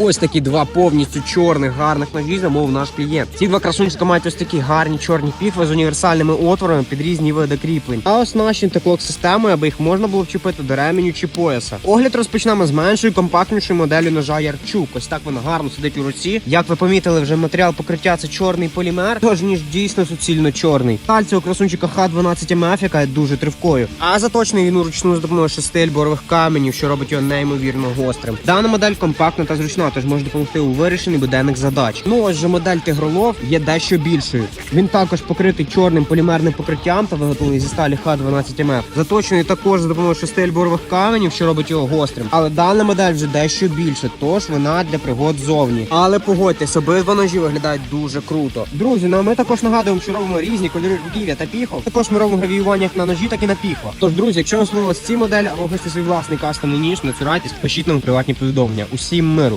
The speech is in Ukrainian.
Ось такі два повністю чорних гарних ножі замовив наш клієнт. Ці два красунчика мають ось такі гарні чорні піхви з універсальними отворами під різні види кріплень. А оснащені таклок системою, аби їх можна було вчепити до ременю чи пояса. Огляд розпочнемо з меншою компактнішою моделлю ножа Ярчук. Ось так вона гарно сидить у руці. Як ви помітили, вже матеріал покриття це чорний полімер, тож ніж дійсно суцільно чорний. Таль цього красунчика Х12 МФ, яка є дуже тривкою. А заточений він уручну з допомогою шести альборових каменів, що робить його неймовірно гострим. Дана модель компактна та зручна, тож може допомогти у вирішенні буденних задач. Ну ось же модель тигролов є дещо більшою. Він також покритий чорним полімерним покриттям та виготовлений зі сталі Х12 МФ. Заточений також за допомогою шести альборових каменів, що робить його гострим. Але дана модель вже дещо більше, тож вона для пригод зовні. Але погодьтесь, обидва ножі виглядають дуже круто. Друзі, ну а ми також нагадуємо, що робимо різні кольори руків'я та піхов. Також ми робимо гравіювання на ножі, так і на піхвах. Тож, друзі, якщо вам сподобалась ці моделі або хочете свій власний кастомний ніж, не цурайтесь, пишіть нам приватні повідомлення. Усім миру.